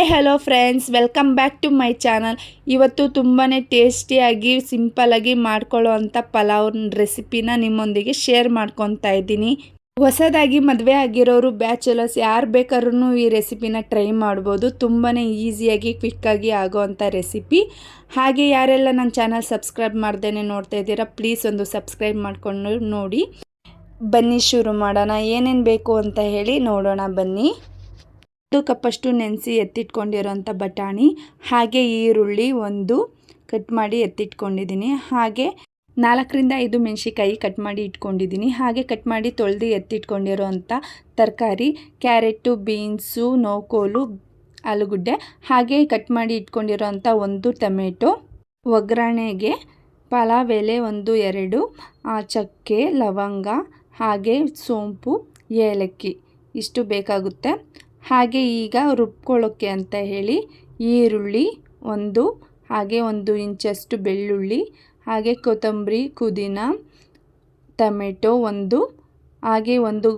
Hi hello friends welcome back to my channel ಇವತ್ತು ತುಂಬಾ ಟೇಸ್ಟಿಯಾಗಿ ಸಿಂಪಲಾಗಿ ಮಾಡ್ಕೊಳ್ಳೋ ಅಂಥ ಪಲಾವ್ ರೆಸಿಪಿನ ನಿಮ್ಮೊಂದಿಗೆ ಶೇರ್ ಮಾಡ್ಕೊತಾ ಇದ್ದೀನಿ. ಹೊಸದಾಗಿ ಮದುವೆ ಆಗಿರೋರು ಬ್ಯಾಚುಲರ್ಸ್ ಯಾರು ಬೇಕಾದ್ರೂ ಈ ರೆಸಿಪಿನ ಟ್ರೈ ಮಾಡ್ಬೋದು. ತುಂಬಾ ಈಸಿಯಾಗಿ ಕ್ವಿಕ್ಕಾಗಿ ಆಗೋವಂಥ ರೆಸಿಪಿ ಹಾಗೆ ಯಾರೆಲ್ಲ ನನ್ನ ಚಾನಲ್ ಸಬ್ಸ್ಕ್ರೈಬ್ ಮಾಡ್ದೇ ನೋಡ್ತಾ ಇದ್ದೀರಾ ಪ್ಲೀಸ್ ಒಂದು ಸಬ್ಸ್ಕ್ರೈಬ್ ಮಾಡಿಕೊಂಡು ನೋಡಿ. ಬನ್ನಿ ಶುರು ಮಾಡೋಣ. ಏನೇನು ಬೇಕು ಅಂತ ಹೇಳಿ ನೋಡೋಣ ಬನ್ನಿ. ಒಂದು ಕಪ್ಪಷ್ಟು ನೆನೆಸಿ ಎತ್ತಿಟ್ಕೊಂಡಿರೋಂಥ ಬಟಾಣಿ, ಹಾಗೆ ಈರುಳ್ಳಿ ಒಂದು ಕಟ್ ಮಾಡಿ ಎತ್ತಿಟ್ಕೊಂಡಿದ್ದೀನಿ. ಹಾಗೆ ನಾಲ್ಕರಿಂದ ಐದು ಮೆಣಸಿಕಾಯಿ ಕಟ್ ಮಾಡಿ ಇಟ್ಕೊಂಡಿದ್ದೀನಿ. ಹಾಗೆ ಕಟ್ ಮಾಡಿ ತೊಳೆದು ಎತ್ತಿಟ್ಕೊಂಡಿರೋಂಥ ತರಕಾರಿ, ಕ್ಯಾರೆಟು, ಬೀನ್ಸು, ನೋಕೋಲು, ಆಲೂಗುಡ್ಡೆ, ಹಾಗೆ ಕಟ್ ಮಾಡಿ ಇಟ್ಕೊಂಡಿರೋಂಥ ಒಂದು ಟೊಮೆಟೊ, ಒಗ್ಗರಣೆಗೆ ಪಲಾವ್ ಎಲೆ ಒಂದು ಎರಡು ಚಕ್ಕೆ, ಲವಂಗ, ಹಾಗೆ ಸೋಂಪು, ಏಲಕ್ಕಿ, ಇಷ್ಟು ಬೇಕಾಗುತ್ತೆ. ಹಾಗೆ ಈಗ ರುಬ್ಕೊಳ್ಳೋಕ್ಕೆ ಅಂತ ಹೇಳಿ ಈರುಳ್ಳಿ ಒಂದು, ಹಾಗೆ ಒಂದು ಇಂಚಷ್ಟು ಬೆಳ್ಳುಳ್ಳಿ, ಹಾಗೆ ಕೊತ್ತಂಬರಿ, ಪುದೀನ, ಟೊಮೆಟೊ ಒಂದು, ಹಾಗೆ ಒಂದು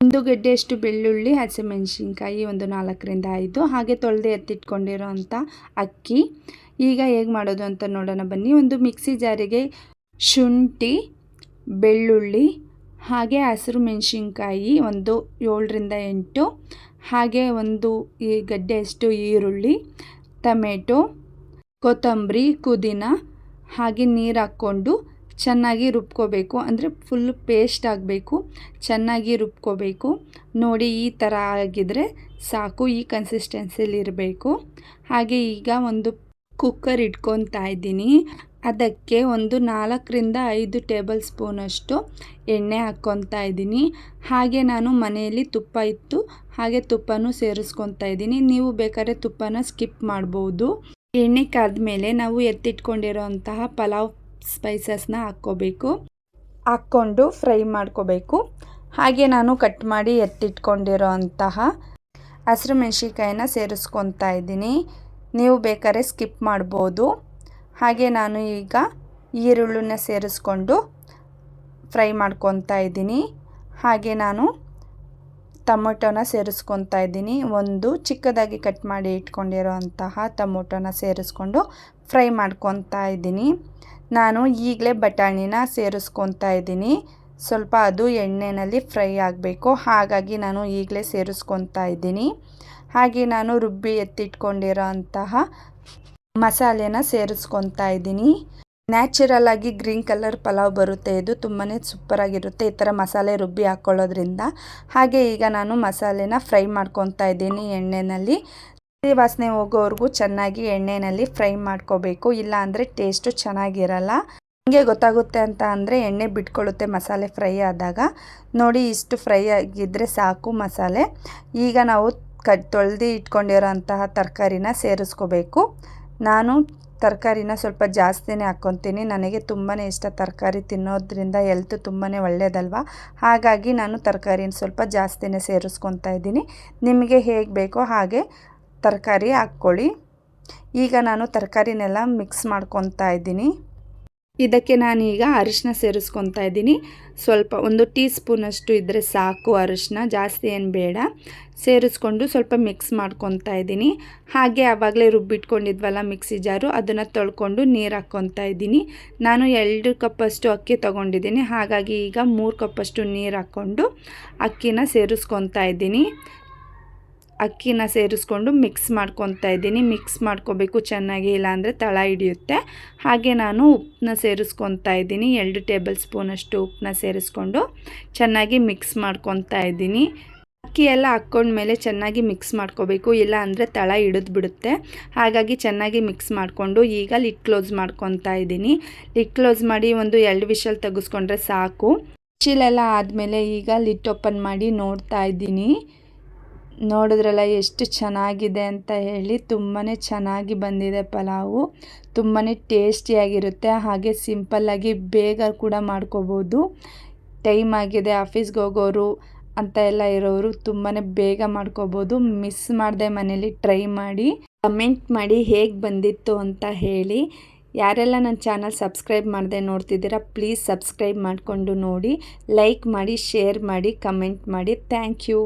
ಒಂದು ಗಡ್ಡೆಯಷ್ಟು ಬೆಳ್ಳುಳ್ಳಿ, ಹಸಿಮೆಣಸಿನ್ಕಾಯಿ ಒಂದು ನಾಲ್ಕರಿಂದ ಐದು, ಹಾಗೆ ತೊಳೆದು ಎತ್ತಿಟ್ಕೊಂಡಿರೋ ಅಂಥ ಅಕ್ಕಿ. ಈಗ ಹೇಗೆ ಮಾಡೋದು ಅಂತ ನೋಡೋಣ ಬನ್ನಿ. ಒಂದು ಮಿಕ್ಸಿ ಜಾರಿಗೆ ಶುಂಠಿ, ಬೆಳ್ಳುಳ್ಳಿ, ಹಾಗೆ ಹಸಿರು ಮೆಣಸಿನ್ಕಾಯಿ ಒಂದು ಏಳರಿಂದ ಎಂಟು ಹಾಗೆ ಒಂದು ಈ ಗಡ್ಡೆಯಷ್ಟು ಈರುಳ್ಳಿ, ಟೊಮೆಟೊ, ಕೊತ್ತಂಬರಿ, ಪುದೀನ. ಹಾಗೆ ನೀರು ಹಾಕ್ಕೊಂಡು ಚೆನ್ನಾಗಿ ರುಬ್ಕೋಬೇಕು. ಅಂದರೆ ಫುಲ್ ಪೇಸ್ಟ್ ಆಗಬೇಕು. ಚೆನ್ನಾಗಿ ರುಬ್ಕೋಬೇಕು. ನೋಡಿ, ಈ ಥರ ಆಗಿದ್ರೆ ಸಾಕು, ಈ ಕನ್ಸಿಸ್ಟೆನ್ಸಿಲಿ ಇರಬೇಕು. ಹಾಗೆ ಈಗ ಒಂದು ಕುಕ್ಕರ್ ಇಟ್ಕೊತಾ ಇದ್ದೀನಿ. ಅದಕ್ಕೆ ಒಂದು ನಾಲ್ಕರಿಂದ ಐದು ಟೇಬಲ್ ಸ್ಪೂನಷ್ಟು ಎಣ್ಣೆ ಹಾಕ್ಕೊತಾ ಇದ್ದೀನಿ. ಹಾಗೆ ನಾನು ಮನೆಯಲ್ಲಿ ತುಪ್ಪ ಇತ್ತು. ಹಾಗೆ ತುಪ್ಪನೂ ಸೇರಿಸ್ಕೊತಾ ಇದ್ದೀನಿ. ನೀವು ಬೇಕಾದ್ರೆ ತುಪ್ಪನ ಸ್ಕಿಪ್ ಮಾಡ್ಬೋದು. ಎಣ್ಣೆ ಕಾದ್ಮೇಲೆ ನಾವು ಎತ್ತಿಟ್ಕೊಂಡಿರೋ ಅಂತಹ ಪಲಾವ್ ಸ್ಪೈಸಸ್ನ ಹಾಕ್ಕೋಬೇಕು. ಹಾಕ್ಕೊಂಡು ಫ್ರೈ ಮಾಡ್ಕೋಬೇಕು. ಹಾಗೆ ನಾನು ಕಟ್ ಮಾಡಿ ಎತ್ತಿಟ್ಕೊಂಡಿರೋ ಅಂತಹ ಹಸಿರು ಮೆಣಸಿಕಾಯಿನ ಸೇರಿಸ್ಕೊತಾ ಇದ್ದೀನಿ. ನೀವು ಬೇಕಾದ್ರೆ ಸ್ಕಿಪ್ ಮಾಡ್ಬೋದು. ಹಾಗೆ ನಾನು ಈಗ ಈರುಳ್ಳಿನ ಸೇರಿಸ್ಕೊಂಡು ಫ್ರೈ ಮಾಡ್ಕೊತಾ ಇದ್ದೀನಿ. ಹಾಗೆ ನಾನು ಟೊಮೊಟೊನ ಸೇರಿಸ್ಕೊತಾ ಇದ್ದೀನಿ. ಒಂದು ಚಿಕ್ಕದಾಗಿ ಕಟ್ ಮಾಡಿ ಇಟ್ಕೊಂಡಿರೋ ಅಂತಹ ಟೊಮೊಟೊನ ಸೇರಿಸ್ಕೊಂಡು ಫ್ರೈ ಮಾಡ್ಕೊತಾ ಇದ್ದೀನಿ. ನಾನು ಈಗಲೇ ಬಟಾಣಿನ ಸೇರಿಸ್ಕೊತಾ ಇದ್ದೀನಿ. ಸ್ವಲ್ಪ ಅದು ಎಣ್ಣೆಯಲ್ಲಿ ಫ್ರೈ ಆಗಬೇಕು. ಹಾಗಾಗಿ ನಾನು ಈಗಲೇ ಸೇರಿಸ್ಕೊತಾ ಇದ್ದೀನಿ. ಹಾಗೆ ನಾನು ರುಬ್ಬಿ ಎತ್ತಿಟ್ಕೊಂಡಿರೋ ಅಂತಹ ಮಸಾಲೆನ ಸೇರಿಸ್ಕೊತಾ ಇದ್ದೀನಿ. ನ್ಯಾಚುರಲ್ ಆಗಿ ಗ್ರೀನ್ ಕಲರ್ ಪಲಾವ್ ಬರುತ್ತೆ. ಇದು ತುಂಬಾ ಸೂಪರಾಗಿರುತ್ತೆ ಈ ಥರ ಮಸಾಲೆ ರುಬ್ಬಿ ಹಾಕ್ಕೊಳ್ಳೋದ್ರಿಂದ ಹಾಗೆ ಈಗ ನಾನು ಮಸಾಲೆನ ಫ್ರೈ ಮಾಡ್ಕೊತಾ ಇದ್ದೀನಿ ಎಣ್ಣೆಯಲ್ಲಿ ವಾಸನೆ ಹೋಗೋವರೆಗೂ ಚೆನ್ನಾಗಿ ಎಣ್ಣೆಯಲ್ಲಿ ಫ್ರೈ ಮಾಡ್ಕೋಬೇಕು. ಇಲ್ಲ ಅಂದರೆ ಟೇಸ್ಟು ಚೆನ್ನಾಗಿರಲ್ಲ. ಹಂಗೆ ಗೊತ್ತಾಗುತ್ತೆ ಅಂತ ಅಂದರೆ ಎಣ್ಣೆ ಬಿಟ್ಕೊಳ್ಳುತ್ತೆ ಮಸಾಲೆ ಫ್ರೈ ಆದಾಗ. ನೋಡಿ ಇಷ್ಟು ಫ್ರೈ ಆಗಿದ್ದರೆ ಸಾಕು ಮಸಾಲೆ. ಈಗ ನಾವು ಕಟ್ ತೊಳೆದು ಇಟ್ಕೊಂಡಿರೋ ಅಂತಹ ತರಕಾರಿನ ಸೇರಿಸ್ಕೋಬೇಕು. ನಾನು ತರಕಾರಿನ ಸ್ವಲ್ಪ ಜಾಸ್ತಿನೇ ಹಾಕ್ಕೊತೀನಿ. ನನಗೆ ತುಂಬಾ ಇಷ್ಟ ತರಕಾರಿ ತಿನ್ನೋದ್ರಿಂದ ಹೆಲ್ತ್ ತುಂಬಾ ಒಳ್ಳೆಯದಲ್ವ ಹಾಗಾಗಿ ನಾನು ತರಕಾರಿನ ಸ್ವಲ್ಪ ಜಾಸ್ತಿನೇ ಸೇರಿಸ್ಕೊತಾ ಇದ್ದೀನಿ. ನಿಮಗೆ ಹೇಗೆ ಬೇಕೋ ಹಾಗೆ ತರಕಾರಿ ಹಾಕ್ಕೊಳ್ಳಿ. ಈಗ ನಾನು ತರಕಾರಿನೆಲ್ಲ ಮಿಕ್ಸ್ ಮಾಡ್ಕೊತಾ ಇದ್ದೀನಿ. ಇದಕ್ಕೆ ನಾನೀಗ ಅರಿಶಿನ ಸೇರಿಸ್ಕೊತಾ ಇದ್ದೀನಿ. ಸ್ವಲ್ಪ ಒಂದು ಟೀ ಸ್ಪೂನಷ್ಟು ಇದ್ದರೆ ಸಾಕು ಅರಿಶಿನ, ಜಾಸ್ತಿ ಏನು ಬೇಡ. ಸೇರಿಸ್ಕೊಂಡು ಸ್ವಲ್ಪ ಮಿಕ್ಸ್ ಮಾಡ್ಕೊತಾ ಇದ್ದೀನಿ. ಹಾಗೆ ಆವಾಗಲೇ ರುಬ್ಬಿಟ್ಕೊಂಡಿದ್ವಲ್ಲ ಮಿಕ್ಸಿ ಜಾರು, ಅದನ್ನು ತೊಳ್ಕೊಂಡು ನೀರು ಹಾಕ್ಕೊತಾ ಇದ್ದೀನಿ. ನಾನು ಎರಡು ಕಪ್ಪಷ್ಟು ಅಕ್ಕಿ ತೊಗೊಂಡಿದ್ದೀನಿ. ಹಾಗಾಗಿ ಈಗ ಮೂರು ಕಪ್ಪಷ್ಟು ನೀರು ಹಾಕ್ಕೊಂಡು ಅಕ್ಕಿನ ಸೇರಿಸ್ಕೊತಾ ಇದ್ದೀನಿ. ಅಕ್ಕಿನ ಸೇರಿಸ್ಕೊಂಡು ಮಿಕ್ಸ್ ಮಾಡ್ಕೊತಾ ಇದ್ದೀನಿ. ಮಿಕ್ಸ್ ಮಾಡ್ಕೋಬೇಕು ಚೆನ್ನಾಗಿ, ಇಲ್ಲಾಂದರೆ ತಳ ಹಿಡಿಯುತ್ತೆ. ಹಾಗೆ ನಾನು ಉಪ್ಪನ್ನ ಸೇರಿಸ್ಕೊತಾ ಇದ್ದೀನಿ. ಎರಡು ಟೇಬಲ್ ಸ್ಪೂನಷ್ಟು ಉಪ್ಪನ್ನ ಸೇರಿಸ್ಕೊಂಡು ಚೆನ್ನಾಗಿ ಮಿಕ್ಸ್ ಮಾಡ್ಕೊತಾ ಇದ್ದೀನಿ. ಅಕ್ಕಿ ಎಲ್ಲ ಹಾಕ್ಕೊಂಡ್ಮೇಲೆ ಚೆನ್ನಾಗಿ ಮಿಕ್ಸ್ ಮಾಡ್ಕೋಬೇಕು ಇಲ್ಲ ಅಂದರೆ ತಳ ಹಿಡಿದು ಬಿಡುತ್ತೆ. ಹಾಗಾಗಿ ಚೆನ್ನಾಗಿ ಮಿಕ್ಸ್ ಮಾಡಿಕೊಂಡು ಈಗ ಲಿಟ್ ಕ್ಲೋಸ್ ಮಾಡ್ಕೊತಾ ಇದ್ದೀನಿ. ಲಿಟ್ ಕ್ಲೋಸ್ ಮಾಡಿ ಒಂದು ಎರಡು ವಿಷಲ್ ತೆಗೆಸ್ಕೊಂಡ್ರೆ ಸಾಕು. ವಿಶಿಲೆಲ್ಲ ಆದಮೇಲೆ ಈಗ ಲಿಟ್ ಓಪನ್ ಮಾಡಿ ನೋಡ್ತಾ ಇದ್ದೀನಿ. ನೋಡಿದ್ರಲ್ಲ ಎಷ್ಟು ಚೆನ್ನಾಗಿದೆ ಅಂತ ಹೇಳಿ ತುಂಬಾ ಚೆನ್ನಾಗಿ ಬಂದಿದೆ ಪಲಾವು. ತುಂಬಾ ಟೇಸ್ಟಿಯಾಗಿರುತ್ತೆ. ಹಾಗೆ ಸಿಂಪಲ್ಲಾಗಿ ಬೇಗ ಕೂಡ ಮಾಡ್ಕೋಬೋದು. ಟೈಮ್ ಆಗಿದೆ, ಆಫೀಸ್ಗೆ ಹೋಗೋರು ಅಂತ ಎಲ್ಲ ಇರೋರು ತುಂಬಾ ಬೇಗ ಮಾಡ್ಕೋಬೋದು. ಮಿಸ್ ಮಾಡದೆ ಮನೇಲಿ ಟ್ರೈ ಮಾಡಿ, ಕಮೆಂಟ್ ಮಾಡಿ ಹೇಗೆ ಬಂದಿತ್ತು ಅಂತ ಹೇಳಿ. ಯಾರೆಲ್ಲ ನನ್ನ ಚಾನಲ್ ಸಬ್ಸ್ಕ್ರೈಬ್ ಮಾಡದೆ ನೋಡ್ತಿದ್ದೀರಾ, ಪ್ಲೀಸ್ ಸಬ್ಸ್ಕ್ರೈಬ್ ಮಾಡಿಕೊಂಡು ನೋಡಿ. ಲೈಕ್ ಮಾಡಿ, ಶೇರ್ ಮಾಡಿ, ಕಮೆಂಟ್ ಮಾಡಿ. Thank you.